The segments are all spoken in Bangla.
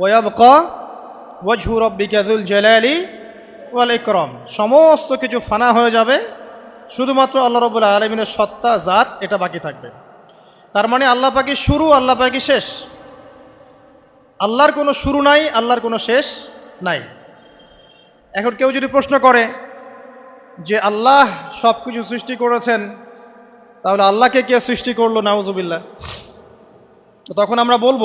ওয়াবকা ওয়াজহু জালালি ওয়াল ইকরম। সমস্ত কিছু ফানা হয়ে যাবে, শুধুমাত্র আল্লাহ রবুল্লা আলমিনের সত্তা, জাত, এটা বাকি থাকবে। তার মানে আল্লাহ পাকি শুরু, আল্লাহ পাকি শেষ। আল্লাহর কোনো শুরু নাই, আল্লাহর কোনো শেষ নাই। এখন কেউ যদি প্রশ্ন করে যে আল্লাহ সব কিছু সৃষ্টি করেছেন, তাহলে আল্লাহকে কে সৃষ্টি করল, নাউজুবিল্লাহ? তো তখন আমরা বলব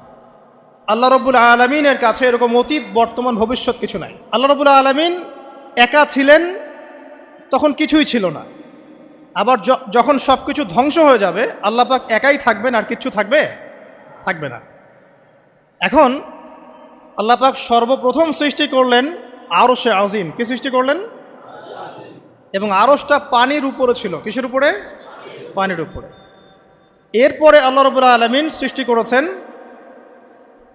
আল্লাহ রব্বুল আলমিনের কাছে এরকম অতীত, বর্তমান, ভবিষ্যৎ কিছু নাই। আল্লাহ রব্বুল আলমিন একা ছিলেন, তখন কিছুই ছিল না। আবার যখন সব কিছু ধ্বংস হয়ে যাবে, আল্লাহ পাক একাই থাকবেন আর কিচ্ছু থাকবে? থাকবে না। এখন আল্লাহ পাক সর্বপ্রথম সৃষ্টি করলেন আরশে আজিম। কি সৃষ্টি করলেন? এবং আরশটা পানির উপরে ছিল। কিসের উপরে? পানির উপরে। এরপরে আল্লাহ রবুল্লা আলমিন সৃষ্টি করেছেন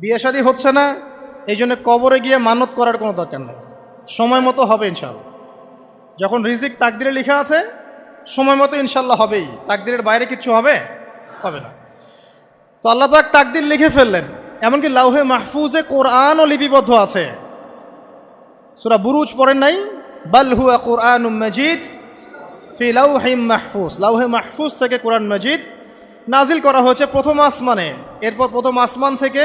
বিয়ে শাদী হচ্ছে না এই জন্য কবরে গিয়ে মানত করার কোনো দরকার নেই। সময় মতো হবে ইনশাল্লাহ যখন রিজিক তাকদিরে লেখা আছে, সময় মতো ইনশাল্লাহ হবেই। তাকদিরের বাইরে কিচ্ছু হবে? হবে না। তো আল্লাহ পাক তাকদির লিখে ফেললেন, এমনকি লাউহে মাহফুজে কোরআনও লিপিবদ্ধ আছে। সুরা বুরুজ পড়েন নাই? বাল হুয়া কোরআন মজিদ ফি লাউহিম মাহফুজ। লাউহে মাহফুজ থেকে কোরআন মজিদ নাজিল করা হয়েছে প্রথম আসমানে। এরপর প্রথম আসমান থেকে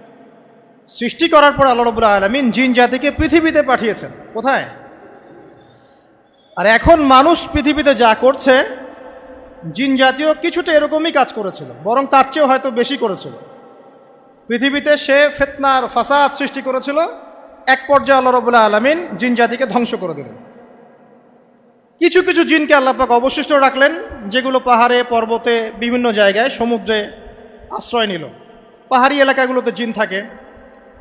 সৃষ্টি করার পর আল্লাহ রবুল্লাহ আলমিন জিন জাতিকে পৃথিবীতে পাঠিয়েছেন। কোথায়? আর এখন মানুষ পৃথিবীতে যা করছে, জিন জাতীয় কিছুটা এরকমই কাজ করেছিল, বরং তার চেয়েও হয়তো বেশি করেছিল। পৃথিবীতে সে ফেতনার ফাসাদ সৃষ্টি করেছিল, এক পর্যায়ে আল্লাহ রবুল্লাহ আলমিন জিন জাতিকে ধ্বংস করে দিলেন। কিছু কিছু জিনকে আল্লাপাক অবশিষ্ট রাখলেন, যেগুলো পাহাড়ে, পর্বতে, বিভিন্ন জায়গায়, সমুদ্রে আশ্রয় নিল। পাহাড়ি এলাকাগুলোতে জিন থাকে।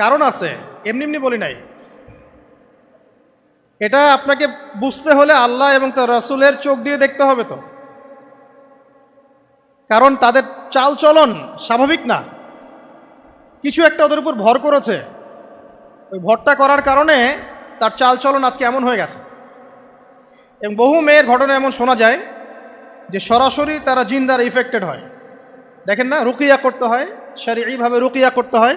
কারণ আছে, এমনি এমনি বলি নাই। এটা আপনাকে বুঝতে হলে আল্লাহ এবং তার রাসূলের চোখ দিয়ে দেখতে হবে তো। কারণ তাদের চাল চলন স্বাভাবিক না। কিছু একটা ওদের উপর ভর করেছে। ওই ভরটা করার কারণে তার চাল চলন আজকে এমন হয়ে গেছে। এবং বহু মেয়ের ঘটনা এমন শোনা যায় যে সরাসরি তারা জিন দ্বারা ইফেক্টেড হয়। দেখেন না, রুকিয়া করতে হয় শারীরিকভাবে রুকিয়া করতে হয়।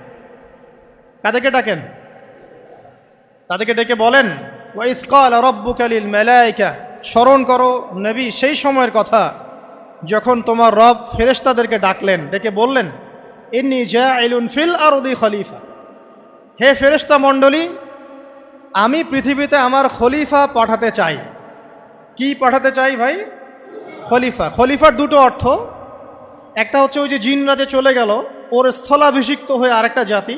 কাদেরকে ডাকেন? তাদেরকে ডেকে বলেন ওয়াইসকাল রব্বুকালিল মেলাইকা স্মরণ করো নবী সেই সময়ের কথা, যখন তোমার রব ফেরেশতাদেরকে ডাকলেন, ডেকে বললেন, ইন্নি জা ইলুন ফিল আরদি খলিফা হে ফেরেশতা মণ্ডলী, আমি পৃথিবীতে আমার খলিফা পাঠাতে চাই। কি পাঠাতে চাই ভাই? খলিফা। খলিফার দুটো অর্থ। একটা হচ্ছে ওই যে জিনরা যে চলে গেল, ওর স্থলাভিষিক্ত হয়ে আরেকটা জাতি।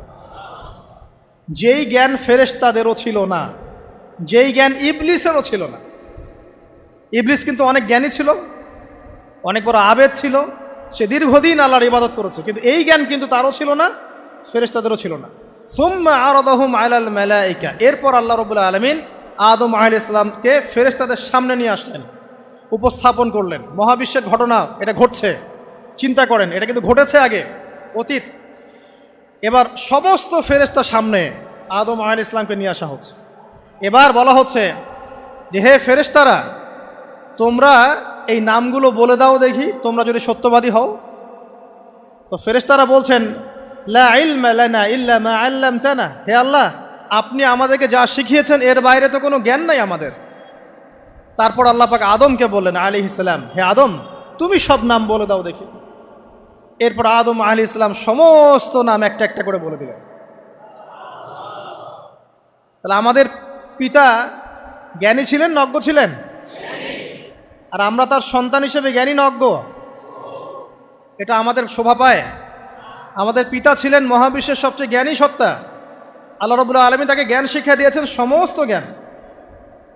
যেই জ্ঞান ফেরেশতাদেরও ছিল না, যেই জ্ঞান ইবলিসেরও ছিল না। ইবলিস কিন্তু অনেক জ্ঞানী ছিল, অনেক বড় আবেদ ছিল, সে দীর্ঘদিন আল্লাহর ইবাদত করেছে, কিন্তু এই জ্ঞান কিন্তু তারও ছিল না, ফেরেশতাদেরও ছিল না। সুম্মা আরদাহুম আলাল মালাইকা, এরপর আল্লাহ রবুল্লাহ আলমিন আদম আহ ইসলামকে ফেরেশতাদের সামনে নিয়ে আসলেন, উপস্থাপন করলেন। মহাবিশ্বের ঘটনা, এটা ঘটছে, চিন্তা করেন, এটা কিন্তু ঘটেছে আগে, অতীত। এবার সমস্ত ফেরেস্তার সামনে আদম আহ ইসলামকে নিয়ে আসা হচ্ছে। এবার বলা হচ্ছে যে, হে ফেরেস্তারা তোমরা এই নামগুলো বলে দাও দেখি, তোমরা যদি সত্যবাদী হও। তো ফেরেস্তারা বলছেন লানা হে আল্লাহ, আপনি আমাদেরকে যা শিখিয়েছেন, এর বাইরে তো কোনো জ্ঞান নাই আমাদের। তারপর আল্লাহ পাক আদমকে বললেন আলী ইসলাম হে আদম, তুমি সব নাম বলে দাও দেখি। এরপর আদম আলী ইসলাম সমস্ত নাম একটা একটা করে বলে দিলেন। তাহলে আমাদের পিতা জ্ঞানী ছিলেন নজ্ঞ ছিলেন? আর আমরা তার সন্তান হিসেবে জ্ঞানী নজ্ঞ এটা আমাদের শোভা পায়। আমাদের পিতা ছিলেন মহাবিশ্বের সবচেয়ে জ্ঞানী সত্তা। আল্লাহ রবুল্লা আলমী তাকে জ্ঞান শিক্ষা দিয়েছেন সমস্ত জ্ঞান।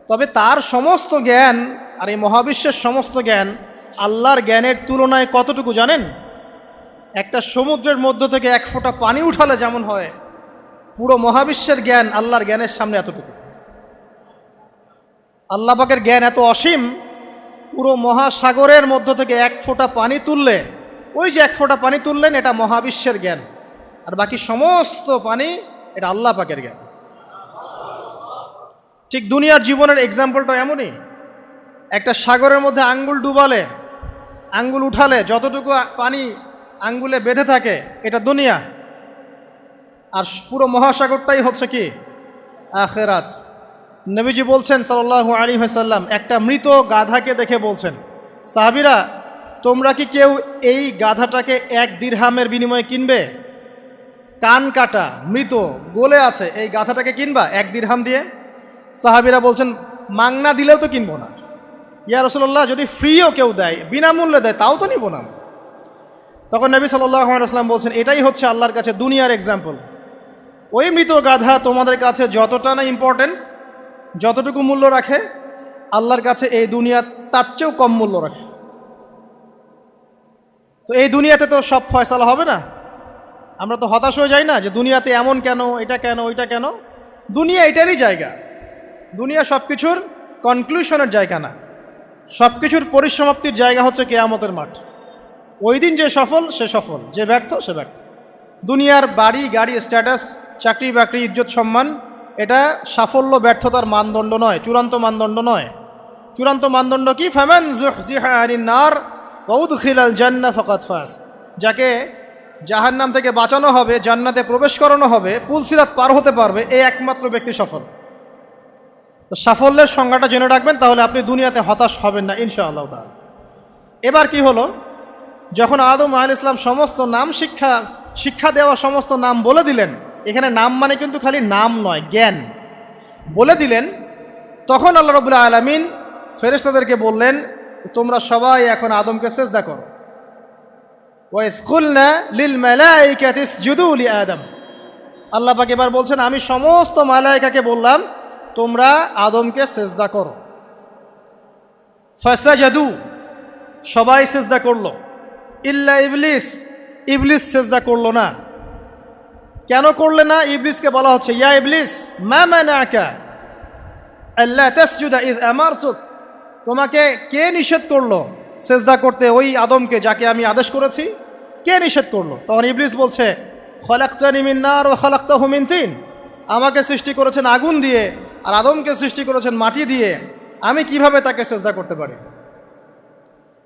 তবে তার সমস্ত জ্ঞান আর এই মহাবিশ্বের সমস্ত জ্ঞান আল্লাহর জ্ঞানের তুলনায় কতটুকু জানেন? একটা সমুদ্রের মধ্য থেকে এক ফোঁটা পানি উঠালে যেমন হয়, পুরো মহাবিশ্বের জ্ঞান আল্লাহর জ্ঞানের সামনে এতটুকু। আল্লাহ পাকের জ্ঞান এত অসীম, পুরো মহাসাগরের মধ্য থেকে এক ফোঁটা পানি তুললে, ওই যে এক ফোঁটা পানি তুললেন, এটা মহাবিশ্বের জ্ঞান। আর বাকি সমস্ত পানি, এটা আল্লাহ পাকের জ্ঞান। ঠিক দুনিয়ার জীবনের এক্সাম্পলটা এমনই। একটা সাগরের মধ্যে আঙ্গুল ডুবালে, আঙ্গুল উঠালে যতটুকু পানি আঙ্গুলে বেঁধে থাকে, এটা দুনিয়া। আর পুরো মহাসাগরটাই হচ্ছে কি? আখেরাত। নবীজি বলছেন সাল্লাহ আলী হাসাল্লাম একটা মৃত গাধাকে দেখে বলছেন, সাহাবিরা, তোমরা কি কেউ এই গাধাটাকে এক দীর্হামের বিনিময়ে কিনবে? কান কাটা, মৃত, গোলে আছে, এই গাধাটাকে কিনবা এক দীর্হাম দিয়ে? সাহাবিরা বলছেন, মাংনা দিলেও তো কিনবো না। ইয়া রসল্লাহ যদি ফ্রিও কেউ দেয়, বিনামূল্যে দেয়, তাও তো নিব না তখন নবী সাল্লাম বলছেন, এটাই হচ্ছে আল্লাহর কাছে দুনিয়ার এক্সাম্পল ওই মৃত গাধা তোমাদের কাছে যতটা না ইম্পর্টেন্ট যতটুকু মূল্য রাখে, আল্লাহর কাছে এই দুনিয়া তার চেয়েও কম মূল্য রাখে। তো এই দুনিয়াতে তো সব ফয়সালা হবে না। আমরা তো হতাশ হয়ে যাই না যে দুনিয়াতে এমন কেন, এটা কেন, ওইটা কেন? দুনিয়া এটারই জায়গা। দুনিয়া সব কিছুর কনক্লুশনের জায়গা না। সব কিছুর পরিসমাপ্তির জায়গা হচ্ছে কেয়ামতের মাঠ। ওই দিন যে সফল, সে সফল। যে ব্যর্থ, সে ব্যর্থ। দুনিয়ার বাড়ি, গাড়ি স্ট্যাটাস চাকরি, বাকরি, ইজ্জত, সম্মান, এটা সাফল্য, ব্যর্থতার মানদণ্ড নয়, চূড়ান্ত মানদণ্ড নয়। চূড়ান্ত মানদণ্ড কি? ফ্যামান নার খিলাল জান্না ফকাত ফাস যাকে জাহান নাম থেকে বাঁচানো হবে, জান্নাতে প্রবেশ করানো হবে, পুলসিরাত পার হতে পারবে এই একমাত্র ব্যক্তি সফল। তো সাফল্যের সংজ্ঞাটা জেনে রাখবেন, তাহলে আপনি দুনিয়াতে হতাশ হবেন না, ইনশাআল্লাহ এবার কি হলো? যখন আদম আল ইসলাম সমস্ত নাম শিক্ষা শিক্ষা দেওয়া সমস্ত নাম বলে দিলেন, এখানে নাম মানে কিন্তু খালি নাম নয়, জ্ঞান। বলে দিলেন, তখন আল্লাহ রবুল্লা আলমিন ফেরেস্তাদেরকে বললেন, তোমরা সবাই এখন আদমকে চেষ্টা করো। আদম। এবার বলছেন, আমি সমস্ত মালাইকাকে বললাম, তোমরা আদমকে সেজদা করো। সবাই সেজদা করল। ইল্লা ইবলিস ইবলিস সেজদা করল না। কেন করলে না? ইবলিসকে বলা হচ্ছে, ইয়া ইবলিস, মা মানাকা আল্লাহ তাসজুদা ইদ আমারতুক। তোমাকে কে নিষেধ করল সেজদা করতে ওই আদমকে যাকে আমি আদেশ করেছি? কে নিষেধ করল? তখন ইবলিস বলছে, খলাক্তানি মিন্নার ও খলাক্তাহু মিন তিন। আমাকে সৃষ্টি করেছেন আগুন দিয়ে আর আদমকে সৃষ্টি করেছেন মাটি দিয়ে। আমি কীভাবে তাকে সেজদা করতে পারি?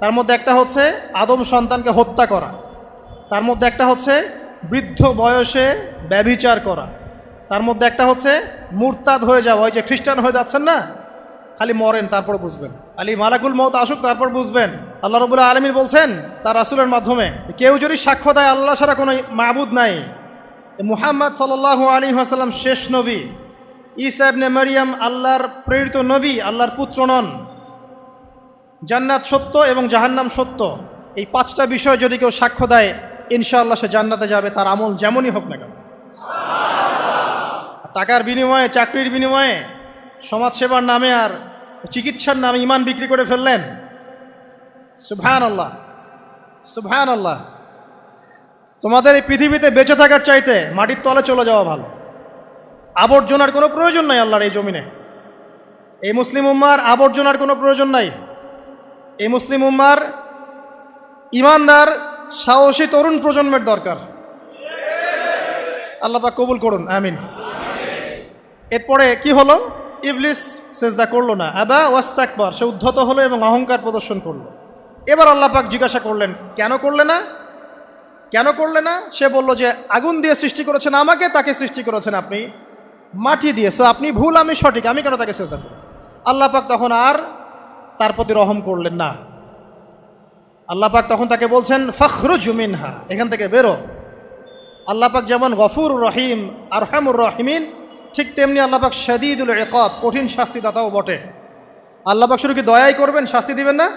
তার মধ্যে একটা হচ্ছে আদম সন্তানকে হত্যা করা। তার মধ্যে একটা হচ্ছে বৃদ্ধ বয়সে ব্যভিচার করা। তার মধ্যে একটা হচ্ছে মুরতাদ হয়ে যাওয়া। ওই যে খ্রিস্টান হয়ে যাচ্ছেন না? খালি মরেন, তারপর বুঝবেন। খালি মালাকুল মত আসুক, তারপর বুঝবেন। আল্লাহ রবুল্লাহ আলমীর বলছেন তার রাসুলের মাধ্যমে, কেউ যদি সাক্ষ্য দেয় আল্লাহ ছাড়া কোনো মাহবুদ নাই। মুহাম্মদ সাল্লাহ আলী আসাল্লাম শেষ নবী। ইসাবনে মারিয়াম আল্লাহর প্রেরিত নবী, আল্লাহর পুত্র নন। জান্নাত সত্য এবং জাহান্নাম সত্য। এই পাঁচটা বিষয় যদি কেউ সাক্ষ্য দেয়, ইনশাআল্লাহ সে জান্নাতে যাবে, তার আমল যেমনই হোক না কেন। টাকার বিনিময়ে, চাকরির বিনিময়ে, সমাজসেবার নামে আর চিকিৎসার নামে ইমান বিক্রি করে ফেললেন। সুবহান আল্লাহ সুবহান আল্লাহ তোমাদের এই পৃথিবীতে বেঁচে থাকার চাইতে মাটির তলে চলে যাওয়া ভালো। আবর্জনার কোনো প্রয়োজন নাই আল্লাহর এই জমিনে। এই মুসলিম উম্মার আবর্জনার কোনো প্রয়োজন নাই। এই মুসলিম উম্মার ইমানদার, সাহসী তরুণ প্রজন্মের দরকার। আল্লাহ পাক কবুল করুন, আমিন। এরপরে কি হলো? ইবলিস সেজদা করল না। আবা ওয়াস্তাকবার, সে উদ্ধত হলো এবং অহংকার প্রদর্শন করল। এবার আল্লাহ পাক জিজ্ঞাসা করলেন, কেন করলে না? কেন করলে না? সে বলল যে, আগুন দিয়ে সৃষ্টি করেছেন আমাকে, তাকে সৃষ্টি করেছেন আপনি। মাটি দিয়ে। সো আপনি ভুল, আমি সঠিক, আমি কেন তাকে চেষ্টা করি আল্লাহ পাক তখন আর তার প্রতি রহম করলেন না। আল্লাহ পাক তখন তাকে বলছেন, ফখরুজ মিনহা এখান থেকে বেরো। আল্লাহ পাক যেমন গফুর রহিম আর রহমুর রহিমিন, ঠিক তেমনি আল্লাহ পাক শদীদুল একব কঠিন শাস্তিদাতাও বটে। আল্লাহ পাক শুধু কি দয়াই করবেন, শাস্তি দিবেন না?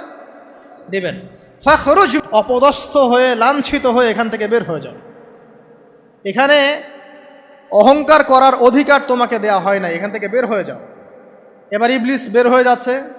দিবেন। ফখরুজ অপদস্থ হয়ে, লাঞ্ছিত হয়ে এখান থেকে বের হয়ে যাও। এখানে অহংকার করার অধিকার তোমাকে দেয়া হয় না এখান থেকে বের হয়ে যাও। এবার ইবলিস বের হয়ে যাচ্ছে।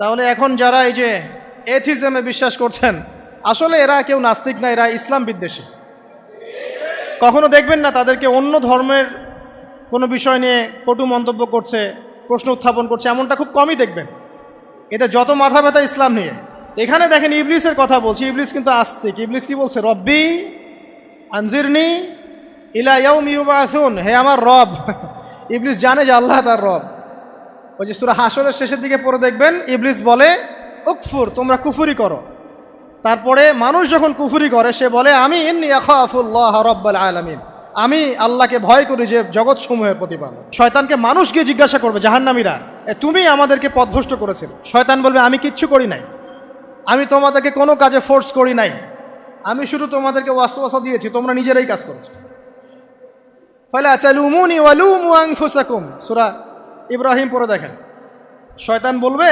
তাহলে এখন যারা এই যে এথিজমে বিশ্বাস করছেন, আসলে এরা কেউ নাস্তিক না, এরা ইসলাম বিদ্বেষী। কখনো দেখবেন না তাদেরকে অন্য ধর্মের কোনো বিষয় নিয়ে কটু মন্তব্য করছে, প্রশ্ন উত্থাপন করছে, এমনটা খুব কমই দেখবেন। এতে যত মাথা ব্যথা ইসলাম নিয়ে। এখানে দেখেন ইবলিসের কথা বলছি, ইবলিস কিন্তু আস্তিক। ইবলিস কি বলছে? রব্বি আনজিরনি ইলা ইয়াউম ইউবাসুন হে আমার রব ইবলিস জানে যে আল্লাহ তার রব। ওই যে সুরা হাসরের শেষের দিকে পড়ে দেখবেন, ইবলিস বলে, উকফুর, তোমরা কুফুরি করো। তারপরে মানুষ যখন কুফুরি করে, সে বলে, আমি আলামিন। আমি আল্লাহকে ভয় করি যে জগৎ সমূহের প্রতিপালক। শয়তানকে মানুষ গিয়ে জিজ্ঞাসা করবে, জাহান্নামীরা তুমি আমাদেরকে পথভ্রষ্ট করেছিল? শয়তান বলবে, আমি কিচ্ছু করি নাই। আমি তোমাদেরকে কোনো কাজে ফোর্স করি নাই। আমি শুধু তোমাদেরকে ওয়াসওয়াসা দিয়েছি, তোমরা নিজেরাই কাজ করেছ। ফালা তালুমুনি ওয়ালুমু আনফুসাকুম। সূরা ইব্রাহিম পরে দেখেন। শয়তান বলবে,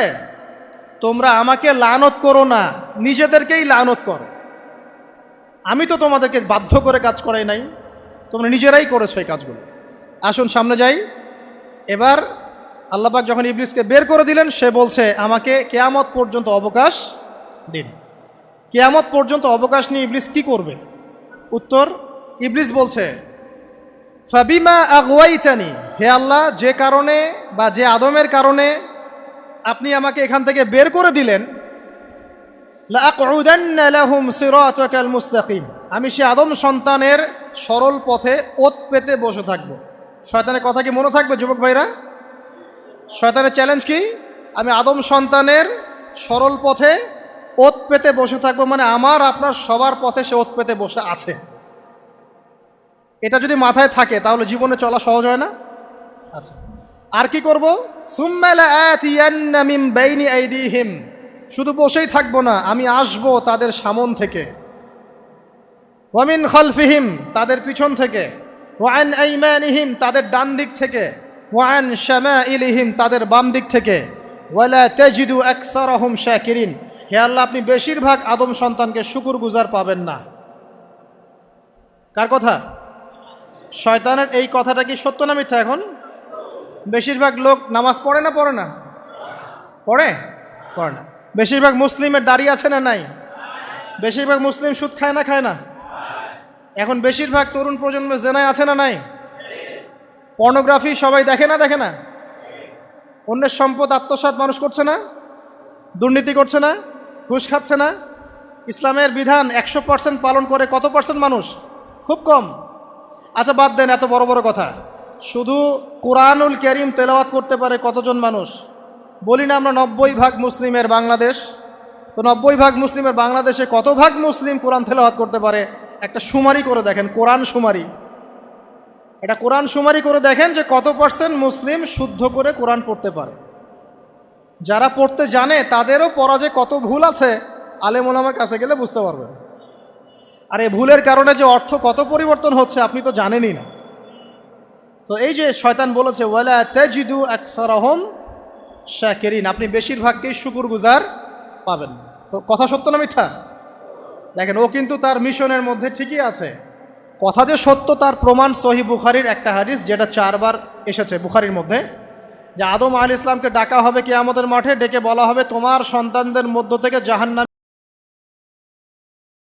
তোমরা আমাকে লানত করো না, নিজেদেরকেই লানত করো। আমি তো তোমাদেরকে বাধ্য করে কাজ করাই নাই, তোমরা নিজেরাই করেছ এই কাজগুলো। আসুন সামনে যাই। এবার আল্লাপাক যখন ইবলিসকে বের করে দিলেন, সে বলছে, আমাকে কেয়ামত পর্যন্ত অবকাশ দিন। কেয়ামত পর্যন্ত অবকাশ নিয়ে ইবলিস কি করবে? উত্তর, ইবলিস বলছে ফাবিমা আগওয়াইতানি হে আল্লাহ, যে কারণে বা যে আদমের কারণে আপনি আমাকে এখান থেকে বের করে দিলেন আমি সে আদম সন্তানের সরল পথে ওত পেতে বসে থাকব। শয়তানের কথা কি মনে থাকবে, যুবক ভাইরা? শয়তানের চ্যালেঞ্জ কি? আমি আদম সন্তানের সরল পথে ওত পেতে বসে থাকব মানে আমার, আপনার সবার পথে সে ওত পেতে বসে আছে। এটা যদি মাথায় থাকে, তাহলে জীবনে চলা সহজ হয় না? আচ্ছা। আর কি করব? শুধু বসেই থাকব না, আমি আসব তাদের সামন থেকে। ওয়ামিন খলফিহিম, তাদের পিছন থেকে। ওয়ান আইমানিহিম, তাদের ডান দিক থেকে। ওয়ান শ্যামা ইলিহিম তাদের বাম দিক থেকে। ওয়ালা তেজিদু আকসারহম শাকিরিন। হে আল্লাহ, আপনি বেশিরভাগ আদম সন্তানকে শুকুর গুজার পাবেন না। কার কথা? শয়তানের এই কথাটা কি সত্য না মিথ্যা এখন? বেশিরভাগ লোক নামাজ পড়ে না পড়ে না? পড়ে? পড়ে না। বেশিরভাগ মুসলিমের দাড়ি আছে না নাই? বেশিরভাগ মুসলিম সুদ খায় না খায় না? এখন বেশিরভাগ তরুণ প্রজন্মের জেনায় আছে না নাই? পর্নোগ্রাফি সবাই দেখে না দেখে না? অন্যের সম্পদ আত্মসাৎ মানুষ করছে না? দুর্নীতি করছে না? ঘুষ খাচ্ছে না? ইসলামের বিধান একশো পার্সেন্ট পালন করে কত পার্সেন্ট মানুষ? খুব কম। আচ্ছা বাদ দেন, এত বড় বড় কথা। শুধু কোরআনুল করিম তেলাওয়াত করতে পারে কতজন মানুষ? বলি না আমরা নব্বই ভাগ মুসলিমের বাংলাদেশ। তো নব্বই ভাগ মুসলিমের বাংলাদেশে কত ভাগ মুসলিম কোরআন তেলাওয়াত করতে পারে? একটা সুমারি করে দেখেন, কোরআন সুমারি। এটা কোরআন সুমারি করে দেখেন যে কত পার্সেন্ট মুসলিম শুদ্ধ করে কোরআন পড়তে পারে। যারা পড়তে জানে, তাদেরও পড়া যে কত ভুল আছে আলেমোলামার কাছে গেলে বুঝতে পারবেন। আর এই ভুলের কারণে যে অর্থ কত পরিবর্তন হচ্ছে আপনি তো জানেনই না। তো এই যে শয়তান বলেছে, ওয়ালা তেজিদু আকসারহম শাকিরিন আপনি বেশিরভাগকেই শুকুর গুজার পাবেন। তো কথা সত্য না মিথ্যা? দেখেন, ও কিন্তু তার মিশনের মধ্যে ঠিকই আছে। কথা যে সত্য, তার প্রমাণ সহি বুখারির একটা হাদিস, যেটা চারবার এসেছে বুখারির মধ্যে, যে আদম আল ইসলামকে ডাকা হবে কি আমাদের মাঠে, ডেকে বলা হবে, তোমার সন্তানদের মধ্য থেকে জাহান্নাম